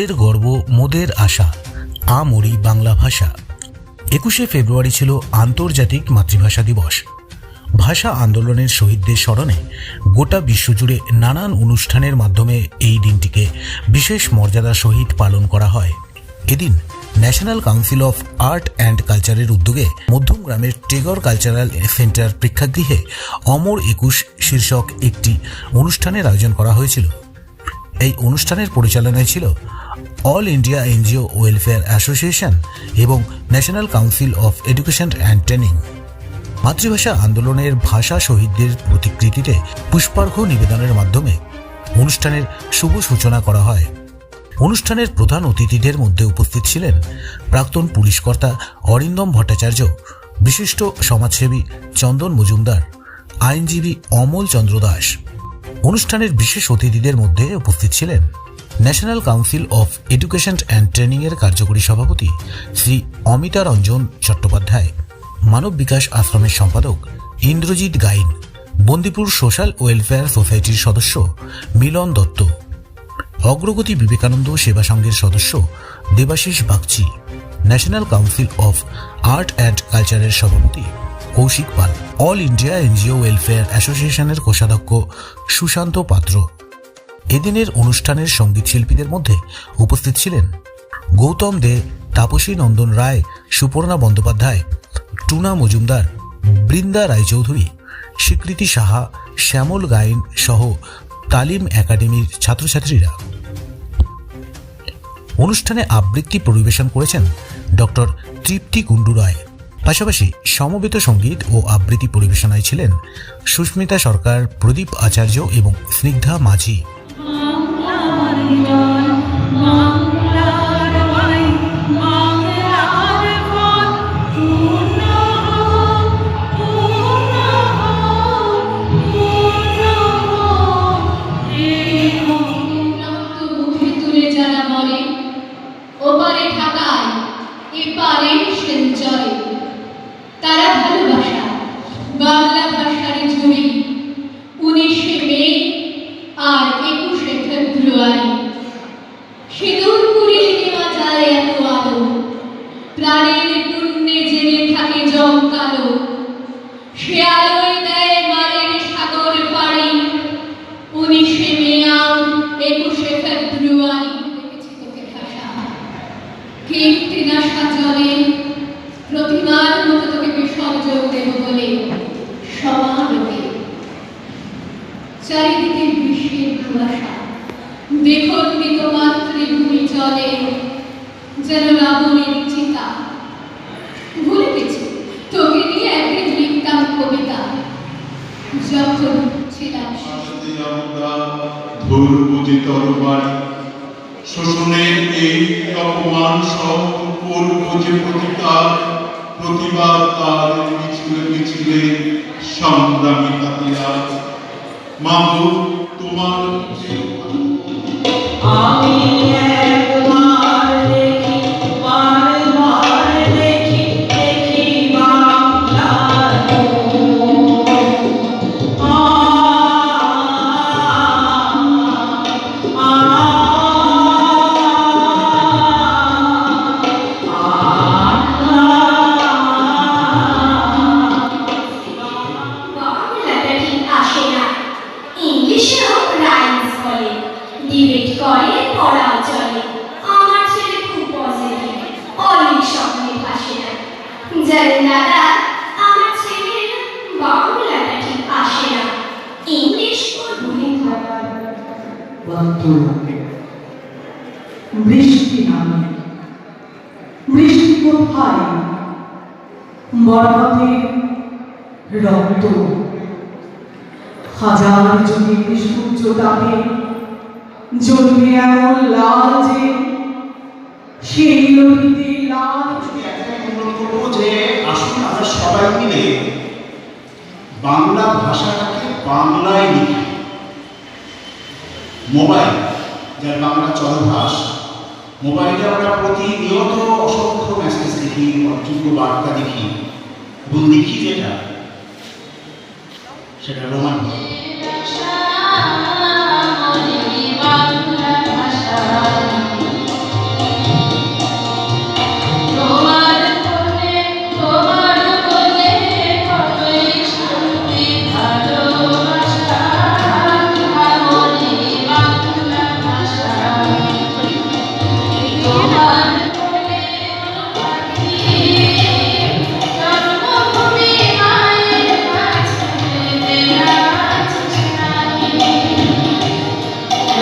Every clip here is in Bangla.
মোদের গর্ব মোদের আশা আমরি বাংলা ভাষা। একুশে ফেব্রুয়ারি ছিল আন্তর্জাতিক মাতৃভাষা দিবস। ভাষা আন্দোলনের শহীদদের স্মরণে গোটা বিশ্বজুড়ে নানান অনুষ্ঠানের মাধ্যমে এই দিনটিকে বিশেষ মর্যাদা সহিত পালন করা হয়। এদিন national council of art and কালচারের উদ্যোগে মধ্যমগ্রামের টেগর কালচারাল সেন্টার প্রেক্ষাগৃহে অমর একুশ শীর্ষক একটি অনুষ্ঠানের আয়োজন করা হয়েছিল। এই অনুষ্ঠানের পরিচালনায় ছিল all India NGO welfare association এবং national council of education and training. মাতৃভাষা আন্দোলনের ভাষা শহীদদের প্রতিকৃতিতে পুষ্পার্ঘ নিবেদনের মাধ্যমে অনুষ্ঠানের শুভ সূচনা করা হয়। অনুষ্ঠানের প্রধান অতিথিদের মধ্যে উপস্থিত ছিলেন প্রাক্তন পুলিশ কর্তা অরিন্দম ভট্টাচার্য, বিশিষ্ট সমাজসেবী চন্দন মজুমদার, আইনজীবী অমল চন্দ্র দাস। অনুষ্ঠানের বিশেষ অতিথিদের মধ্যে উপস্থিত ছিলেন national council of education and ট্রেনিংয়ের কার্যকরী সভাপতি শ্রী অমিতা রঞ্জন চট্টোপাধ্যায়, মানব বিকাশ আশ্রমের সম্পাদক ইন্দ্রজিৎ গাইন, বন্দিপুর সোশ্যাল ওয়েলফেয়ার সোসাইটির সদস্য মিলন দত্ত, অগ্রগতি বিবেকানন্দ সেবা সংঘের সদস্য Debashis Bagchi, national council of art and কালচারের সভাপতি Kaushik Pal, all India NGO welfare অ্যাসোসিয়েশনের কোষাধ্যক্ষ সুশান্ত পাত্র। এদিনের অনুষ্ঠানের সংগীত শিল্পীদের মধ্যে উপস্থিত ছিলেন গৌতম দে, তাপসী নন্দন রায়, সুপর্ণা বন্দ্যোপাধ্যায়, টুনা মজুমদার, বৃন্দা রায়চৌধুরী, স্বীকৃতি সাহা, শ্যামল গাইন সহ তালিম একাডেমির ছাত্রছাত্রীরা। অনুষ্ঠানে আবৃত্তি পরিবেশন করেছেন ডক্টর তৃপ্তি কুণ্ডু রায়। পাশাপাশি সমবেত সংগীত ও আবৃত্তি পরিবেশনায় ছিলেন সুস্মিতা সরকার, প্রদীপ আচার্য এবং স্নিগ্ধা মাঝি। এপারে সেঞ্চরে তারা ভালোবাসা। বাংলা প্রতিমার মতো তোকে বিসর্জন দেব বলে সমালোকে চারিদিকে বিশ্বের কুয়াশা বিখণ্ডিত মাতৃভূমি চলে, যেন রাবণের চিতা। ভুলে গেছি, তোকে নিয়ে একদিন লিখতাম কবিতা। যখন ছিলাম ধূর্বতী তরবারি শোষণের এই অপমান সহ পূর্ব প্রতিকার প্রতিবাদ তার মিছিলে মিছিলে সংগ্রামী হাতিয়ার মাগো তোমার আমি রক্ত হাজার যুগের সূর্য তাপে জ্বলবে এমন লাল যে সেই নদীতে লাল যে, আসুন আমরা সবাই মিলে বাংলা ভাষাটাকে বাংলায় লিখি। মোবাইল, যার বাংলা চলভাস মোবাইলে আমরা প্রতিনিয়ত অসংখ্য মেসেজ দেখি অযোগ্য বার্তা দেখি এবং লিখি যেটা? se cargó mal.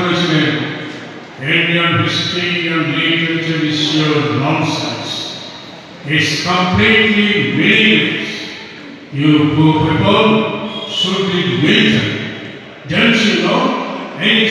করেছিলেন Indian history and literature is pure nonsense. It's completely meaningless. You poor people should be waited. Don't you know any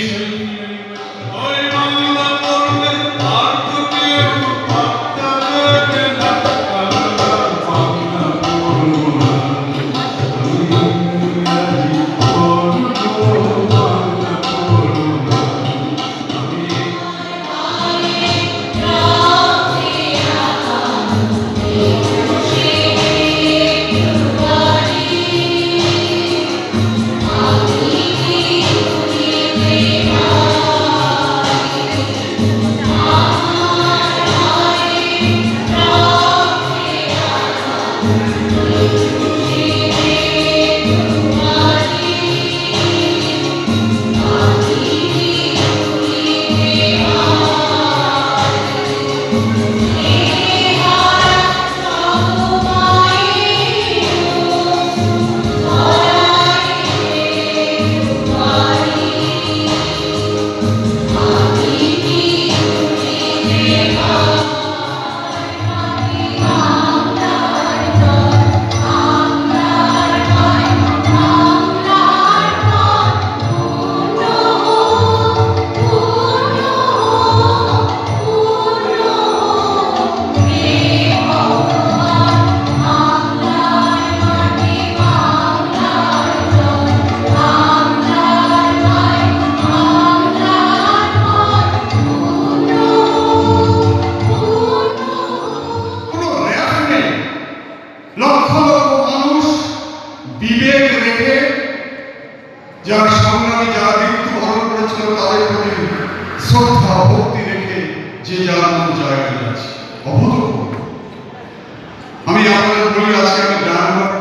শ্রদ্ধা রেখে যে যার মতো জায়গায় আছে অভূতপূর্ব। আমি আপনাদের বলি আজকে আমি ডায়মন্ড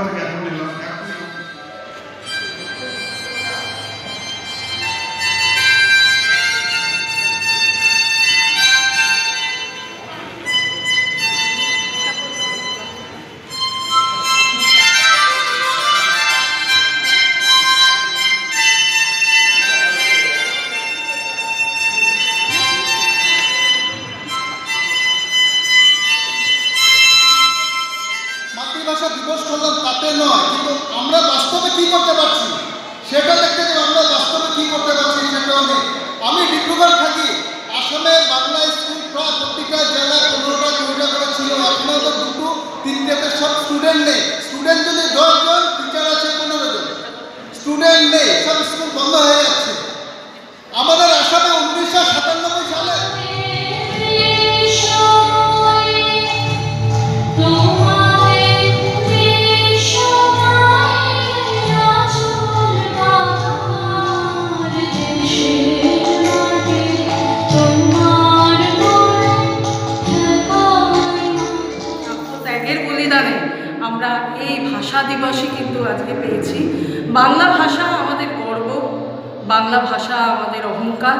আমাদের অহংকার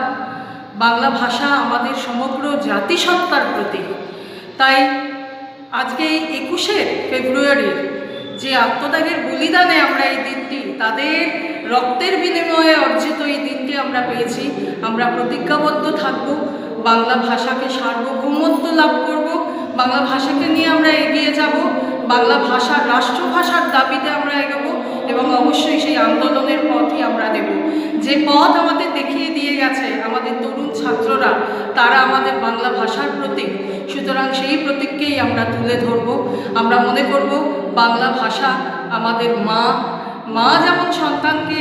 বাংলা ভাষা আমাদের সমগ্র জাতিসত্তার প্রতীক। তাই আজকে এই একুশে ফেব্রুয়ারির যে আত্মত্যাগের বলিদানে আমরা এই দিনটি, তাদের রক্তের বিনিময়ে অর্জিত এই দিনটি আমরা পেয়েছি। আমরা প্রতিজ্ঞাবদ্ধ থাকব। বাংলা ভাষাকে সার্বভৌমত্ব লাভ করব। বাংলা ভাষাকে নিয়ে আমরা এগিয়ে যাব। বাংলা ভাষা রাষ্ট্রভাষার দাবিতে আমরা এগোবো এবং অবশ্যই সেই আন্দোলনের পথই আমরা দেব যে পথ আমাদের দেখিয়ে দিয়ে গেছে আমাদের তরুণ ছাত্ররা, তারা আমাদের বাংলা ভাষার প্রতীক। সুতরাং সেই প্রতীককেই আমরা তুলে ধরব। আমরা মনে করব বাংলা ভাষা আমাদের মা। মা যেমন সন্তানকে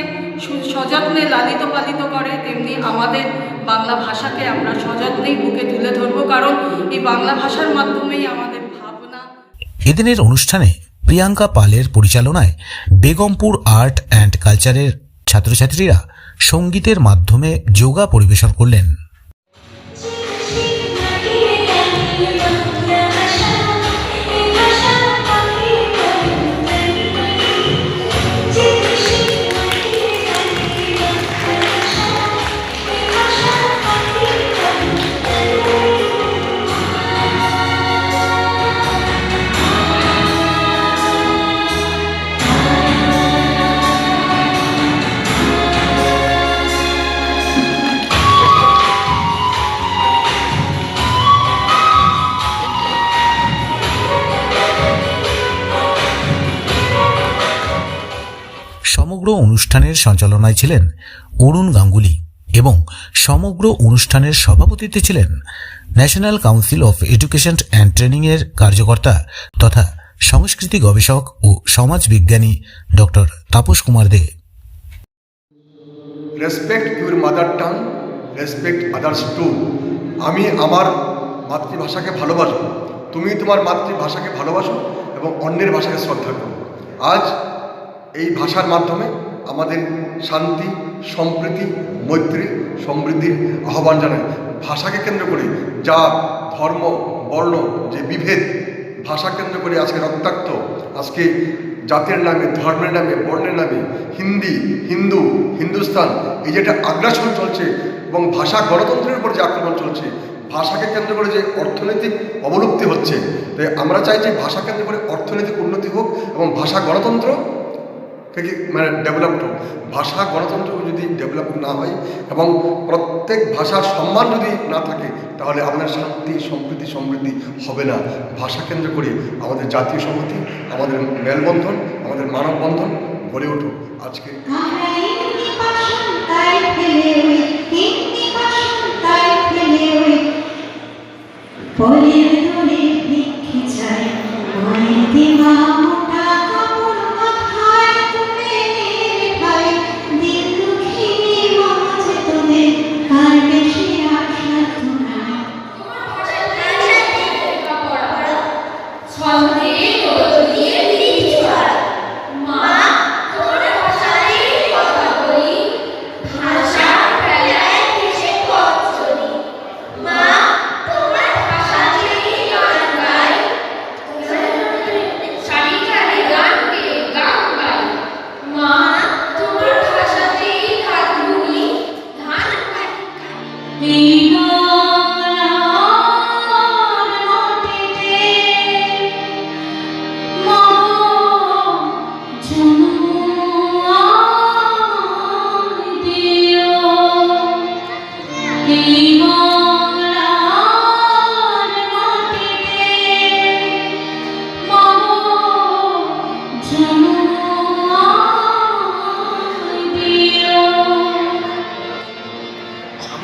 সযত্নে লালিত পালিত করে, তেমনি আমাদের বাংলা ভাষাকে আমরা সযত্নেই বুকে তুলে ধরব। কারণ এই বাংলা ভাষার মাধ্যমেই আমাদের ভাবনা এদিনের অনুষ্ঠানে প্রিয়াঙ্কা পালের পরিচালনায় বেগমপুর আর্ট অ্যান্ড কালচারের ছাত্রছাত্রীরা সঙ্গীতের মাধ্যমে যোগা পরিবেশন করলেন। সমগ্র অনুষ্ঠানের সঞ্চালনায় ছিলেন অরুণ গাঙ্গুলি এবং সমগ্র অনুষ্ঠানের সভাপতিত্বে ছিলেন national council of education and ট্রেনিংয়ের কার্যকর্তা তথা সংস্কৃতি গবেষক ও সমাজ বিজ্ঞানী doctor Tapas Kumar De. Respect your mother tongue respect others too আমি আমার মাতৃভাষাকে ভালোবাসো তুমি তোমার মাতৃভাষাকে ভালোবাসো এবং অন্যের ভাষাকে শ্রদ্ধা করো। আজ এই ভাষার মাধ্যমে আমাদের শান্তি, সম্প্রীতি, মৈত্রী, সমৃদ্ধির আহ্বান জানাই ভাষাকে কেন্দ্র করে যা ধর্ম, বর্ণ যে বিভেদ, ভাষা কেন্দ্র করে আজকে রক্তাক্ত, আজকে জাতের নামে, ধর্মের নামে, বর্ণের নামে, হিন্দি, হিন্দু, হিন্দুস্তান, এই যে একটা আগ্রাসন চলছে এবং ভাষা গণতন্ত্রের উপর যে আক্রমণ চলছে, ভাষাকে কেন্দ্র করে যে অর্থনৈতিক অবলুপ্তি হচ্ছে, তাই আমরা চাই যে ভাষা কেন্দ্র করে অর্থনৈতিক উন্নতি হোক এবং ভাষা গণতন্ত্র থেকে মানে ডেভেলপড হোক। ভাষা গণতন্ত্র যদি ডেভেলপ না হয় এবং প্রত্যেক ভাষার সম্মান যদি না থাকে, তাহলে আমাদের শান্তি সম্প্রীতি সমৃদ্ধি হবে না। ভাষা কেন্দ্র করে আমাদের জাতীয় সংহতি, আমাদের মেলবন্ধন, আমাদের মানববন্ধন গড়ে উঠুক। আজকে চাই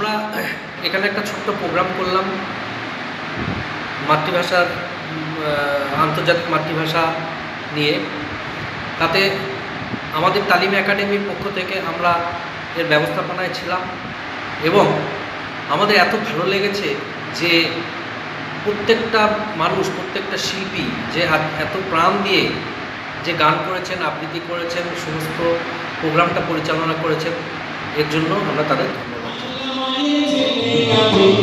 আমরা এখানে একটা ছোট্ট প্রোগ্রাম করলাম। মাতৃভাষার আন্তর্জাতিক মাতৃভাষা নিয়ে। তাতে আমাদের তালিম একাডেমির পক্ষ থেকে আমরা এর ব্যবস্থাপনায় ছিলাম এবং আমাদের এত ভালো লেগেছে যে প্রত্যেকটা মানুষ, প্রত্যেকটা শিল্পী যে এত প্রাণ দিয়ে যে গান করেছেন, আবৃত্তি করেছেন, সমস্ত প্রোগ্রামটা পরিচালনা করেছেন, এর জন্য আমরা তাদের ধন্যবাদ। জানাই আমি